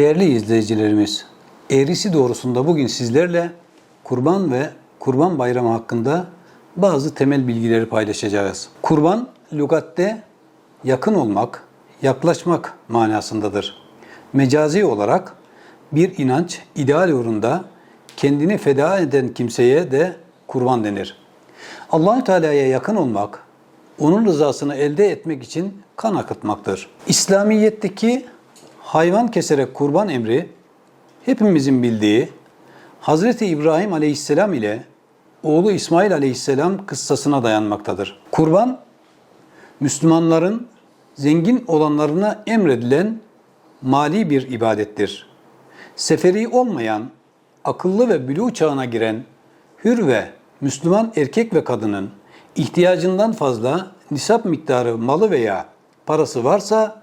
Değerli izleyicilerimiz, eğrisi doğrusunda bugün sizlerle kurban ve kurban bayramı hakkında bazı temel bilgileri paylaşacağız. Kurban, lügatte yakın olmak, yaklaşmak manasındadır. Mecazi olarak bir inanç, ideal uğrunda kendini feda eden kimseye de kurban denir. Allahü Teala'ya yakın olmak, onun rızasını elde etmek için kan akıtmaktır. İslamiyetteki hayvan keserek kurban emri hepimizin bildiği Hazreti İbrahim Aleyhisselam ile oğlu İsmail Aleyhisselam kıssasına dayanmaktadır. Kurban Müslümanların zengin olanlarına emredilen mali bir ibadettir. Seferi olmayan, akıllı ve bülû çağına giren hür ve Müslüman erkek ve kadının ihtiyacından fazla nisap miktarı malı veya parası varsa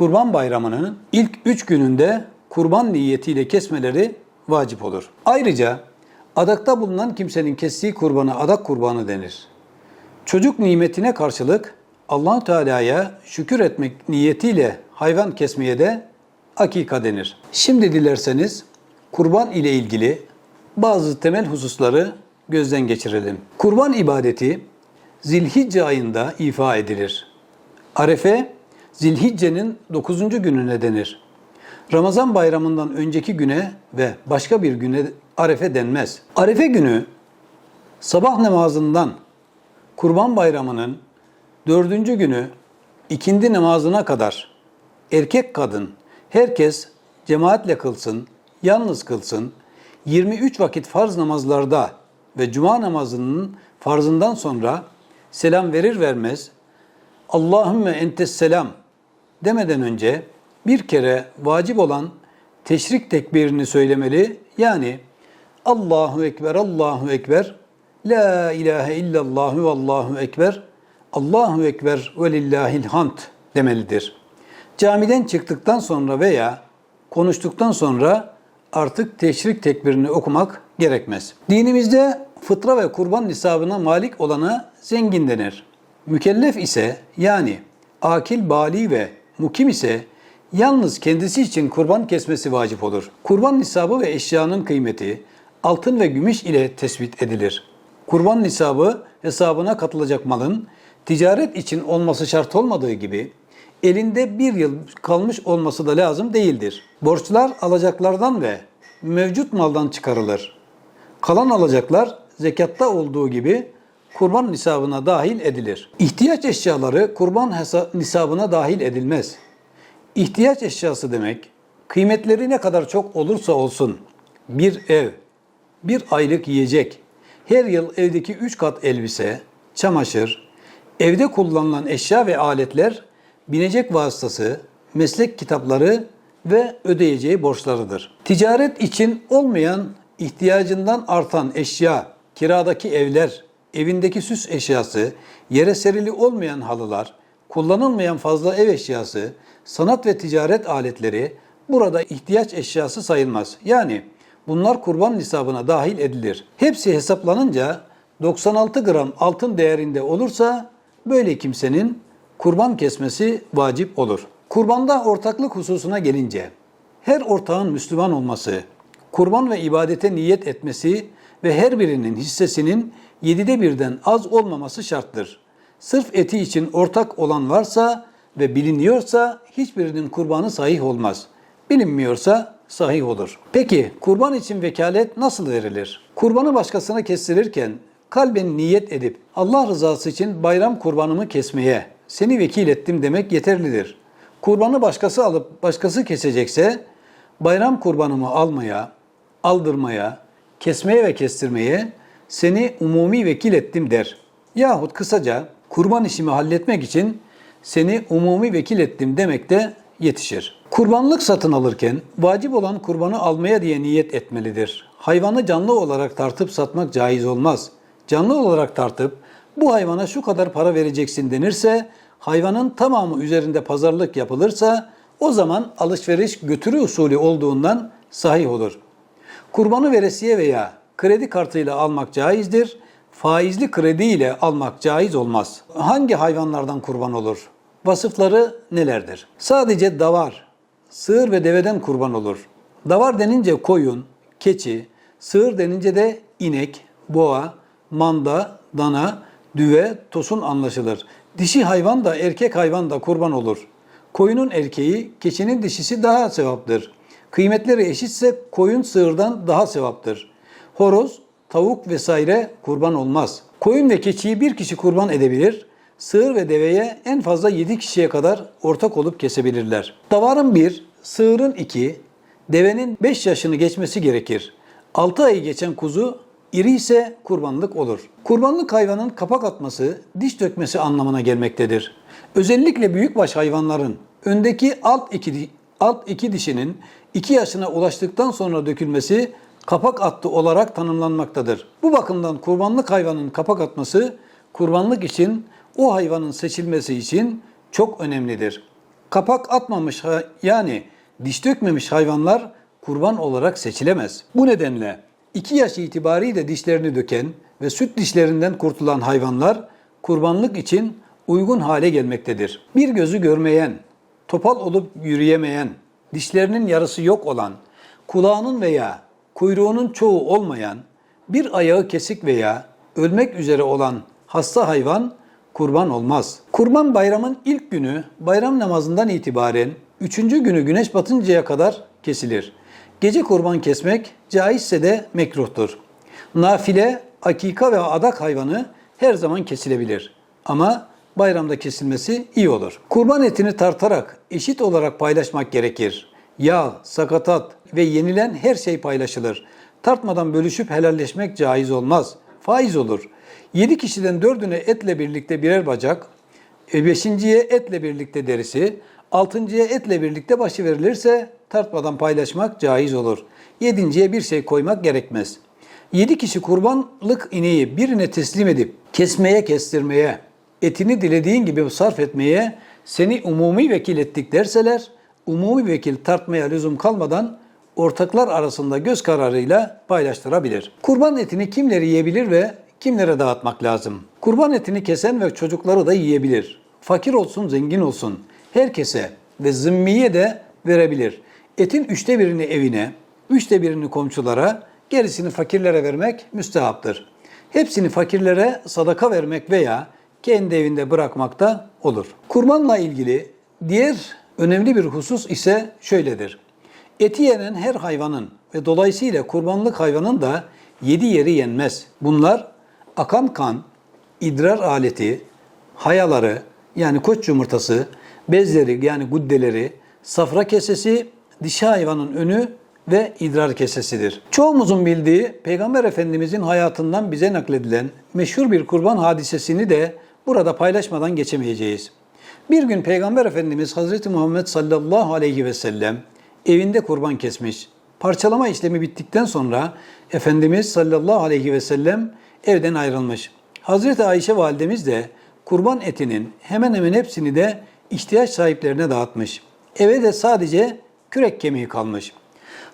Kurban Bayramı'nın ilk üç gününde kurban niyetiyle kesmeleri vacip olur. Ayrıca adakta bulunan kimsenin kestiği kurbana adak kurbanı denir. Çocuk nimetine karşılık allah Teala'ya şükür etmek niyetiyle hayvan kesmeye de akika denir. Şimdi dilerseniz kurban ile ilgili bazı temel hususları gözden geçirelim. Kurban ibadeti Zilhicce ayında ifa edilir. Arefe Zilhicce'nin 9. gününe denir. Ramazan bayramından önceki güne ve başka bir güne Arefe denmez. Arefe günü sabah namazından Kurban Bayramı'nın dördüncü günü ikindi namazına kadar erkek kadın herkes cemaatle kılsın, yalnız kılsın, 23 vakit farz namazlarda ve cuma namazının farzından sonra selam verir vermez Allahümme entes selam demeden önce bir kere vacip olan teşrik tekbirini söylemeli. Yani Allahu Ekber, Allahu Ekber, La ilahe illallah ve Allahu Ekber, Allahu Ekber ve lillahil hamd demelidir. Camiden çıktıktan sonra veya konuştuktan sonra artık teşrik tekbirini okumak gerekmez. Dinimizde fıtra ve kurban nisabına malik olana zengin denir. Mükellef ise yani akil, bali ve mukim ise yalnız kendisi için kurban kesmesi vacip olur. Kurban nisabı ve eşyanın kıymeti altın ve gümüş ile tespit edilir. Kurban nisabı hesabına katılacak malın ticaret için olması şart olmadığı gibi elinde bir yıl kalmış olması da lazım değildir. Borçlar alacaklardan ve mevcut maldan çıkarılır. Kalan alacaklar zekatta olduğu gibi kurban nisabına dahil edilir. İhtiyaç eşyaları kurban nisabına dahil edilmez. İhtiyaç eşyası demek, kıymetleri ne kadar çok olursa olsun, bir ev, bir aylık yiyecek, her yıl evdeki üç kat elbise, çamaşır, evde kullanılan eşya ve aletler, binecek vasıtası, meslek kitapları ve ödeyeceği borçlarıdır. Ticaret için olmayan ihtiyacından artan eşya, kiradaki evler, evindeki süs eşyası, yere serili olmayan halılar, kullanılmayan fazla ev eşyası, sanat ve ticaret aletleri burada ihtiyaç eşyası sayılmaz. Yani bunlar kurban nisabına dahil edilir. Hepsi hesaplanınca 96 gram altın değerinde olursa böyle kimsenin kurban kesmesi vacip olur. Kurbanda ortaklık hususuna gelince her ortağın Müslüman olması, kurban ve ibadete niyet etmesi ve her birinin hissesinin yedide birden az olmaması şarttır. Sırf eti için ortak olan varsa ve biliniyorsa hiçbirinin kurbanı sahih olmaz. Bilinmiyorsa sahih olur. Peki kurban için vekalet nasıl verilir? Kurbanı başkasına kestirirken kalben niyet edip Allah rızası için bayram kurbanımı kesmeye seni vekil ettim demek yeterlidir. Kurbanı başkası alıp başkası kesecekse bayram kurbanımı almaya, aldırmaya, kesmeye ve kestirmeye seni umumi vekil ettim der. Yahut kısaca kurban işimi halletmek için seni umumi vekil ettim demek de yetişir. Kurbanlık satın alırken vacip olan kurbanı almaya diye niyet etmelidir. Hayvanı canlı olarak tartıp satmak caiz olmaz. Canlı olarak tartıp bu hayvana şu kadar para vereceksin denirse, hayvanın tamamı üzerinde pazarlık yapılırsa o zaman alışveriş götürü usulü olduğundan sahih olur. Kurbanı veresiye veya kredi kartıyla almak caizdir. Faizli kredi ile almak caiz olmaz. Hangi hayvanlardan kurban olur? Vasıfları nelerdir? Sadece davar, sığır ve deveden kurban olur. Davar denince koyun, keçi, sığır denince de inek, boğa, manda, dana, düve, tosun anlaşılır. Dişi hayvan da erkek hayvan da kurban olur. Koyunun erkeği, keçinin dişisi daha sevaptır. Kıymetleri eşitse koyun sığırdan daha sevaptır. Horoz, tavuk vesaire kurban olmaz. Koyun ve keçiyi bir kişi kurban edebilir. Sığır ve deveye en fazla 7 kişiye kadar ortak olup kesebilirler. Davarın 1, sığırın 2, devenin 5 yaşını geçmesi gerekir. 6 ayı geçen kuzu iri ise kurbanlık olur. Kurbanlık hayvanın kapak atması, diş dökmesi anlamına gelmektedir. Özellikle büyükbaş hayvanların öndeki alt iki, alt iki dişinin 2 yaşına ulaştıktan sonra dökülmesi kapak attı olarak tanımlanmaktadır. Bu bakımdan kurbanlık hayvanın kapak atması kurbanlık için o hayvanın seçilmesi için çok önemlidir. Kapak atmamış yani diş dökmemiş hayvanlar kurban olarak seçilemez. Bu nedenle 2 yaş itibariyle dişlerini döken ve süt dişlerinden kurtulan hayvanlar kurbanlık için uygun hale gelmektedir. Bir gözü görmeyen, topal olup yürüyemeyen, dişlerinin yarısı yok olan, kulağının veya kuyruğunun çoğu olmayan, bir ayağı kesik veya ölmek üzere olan hasta hayvan kurban olmaz. Kurban bayramın ilk günü bayram namazından itibaren üçüncü günü güneş batıncaya kadar kesilir. Gece kurban kesmek caizse de mekruhtur. Nafile, akika ve adak hayvanı her zaman kesilebilir. Ama bayramda kesilmesi iyi olur. Kurban etini tartarak eşit olarak paylaşmak gerekir. Yağ, sakatat ve yenilen her şey paylaşılır. Tartmadan bölüşüp helalleşmek caiz olmaz. Faiz olur. 7 kişiden 4'üne etle birlikte birer bacak, 5.ye etle birlikte derisi, 6.ya etle birlikte başı verilirse tartmadan paylaşmak caiz olur. 7.ye bir şey koymak gerekmez. 7 kişi kurbanlık ineği birine teslim edip kesmeye kestirmeye, etini dilediğin gibi sarf etmeye seni umumi vekil ettik derseler, umumi vekil tartmaya lüzum kalmadan ortaklar arasında göz kararıyla paylaştırabilir. Kurban etini kimleri yiyebilir ve kimlere dağıtmak lazım? Kurban etini kesen ve çocukları da yiyebilir. Fakir olsun, zengin olsun. Herkese ve zimmiye de verebilir. Etin üçte birini evine, üçte birini komşulara, gerisini fakirlere vermek müstehaptır. Hepsini fakirlere sadaka vermek veya kendi evinde bırakmak da olur. Kurbanla ilgili diğer önemli bir husus ise şöyledir. Eti yenen her hayvanın ve dolayısıyla kurbanlık hayvanın da yedi yeri yenmez. Bunlar akan kan, idrar aleti, hayaları yani koç yumurtası, bezleri yani guddeleri, safra kesesi, dişi hayvanın önü ve idrar kesesidir. Çoğumuzun bildiği Peygamber Efendimizin hayatından bize nakledilen meşhur bir kurban hadisesini de burada paylaşmadan geçemeyeceğiz. Bir gün Peygamber Efendimiz Hazreti Muhammed sallallahu aleyhi ve sellem evinde kurban kesmiş. Parçalama işlemi bittikten sonra Efendimiz sallallahu aleyhi ve sellem evden ayrılmış. Hazreti Ayşe validemiz de kurban etinin hemen hemen hepsini de ihtiyaç sahiplerine dağıtmış. Eve de sadece kürek kemiği kalmış.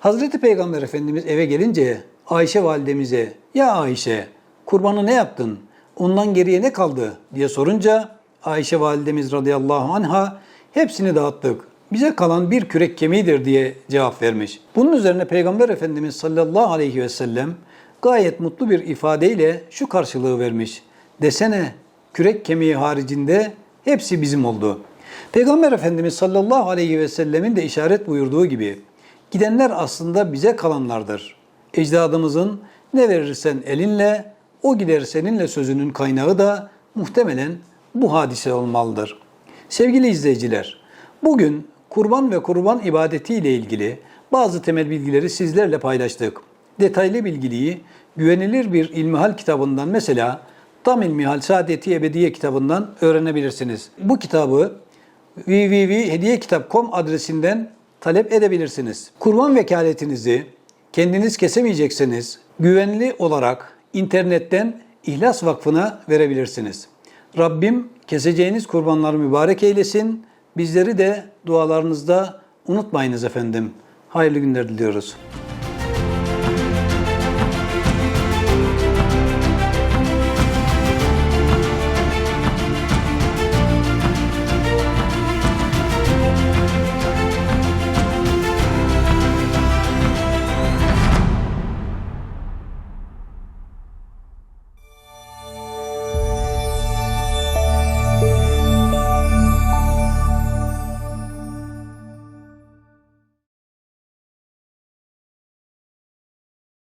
Hazreti Peygamber Efendimiz eve gelince Ayşe validemize ya Ayşe kurbanı ne yaptın? Ondan geriye ne kaldı diye sorunca Ayşe validemiz radıyallahu anha hepsini dağıttık. Bize kalan bir kürek kemiğidir diye cevap vermiş. Bunun üzerine Peygamber Efendimiz sallallahu aleyhi ve sellem gayet mutlu bir ifadeyle şu karşılığı vermiş. Desene kürek kemiği haricinde hepsi bizim oldu. Peygamber Efendimiz sallallahu aleyhi ve sellemin de işaret buyurduğu gibi gidenler aslında bize kalanlardır. Ecdadımızın ne verirsen elinle, o gider seninle sözünün kaynağı da muhtemelen bu hadise olmalıdır. Sevgili izleyiciler, bugün kurban ve kurban ibadeti ile ilgili bazı temel bilgileri sizlerle paylaştık. Detaylı bilgiliği güvenilir bir ilmihal kitabından mesela Tam İlmihal Saadeti Ebediye kitabından öğrenebilirsiniz. Bu kitabı www.hediyekitap.com adresinden talep edebilirsiniz. Kurban vekaletinizi kendiniz kesemeyecekseniz güvenli olarak internetten İhlas Vakfı'na verebilirsiniz. Rabbim keseceğiniz kurbanları mübarek eylesin. Bizleri de dualarınızda unutmayınız efendim. Hayırlı günler diliyoruz.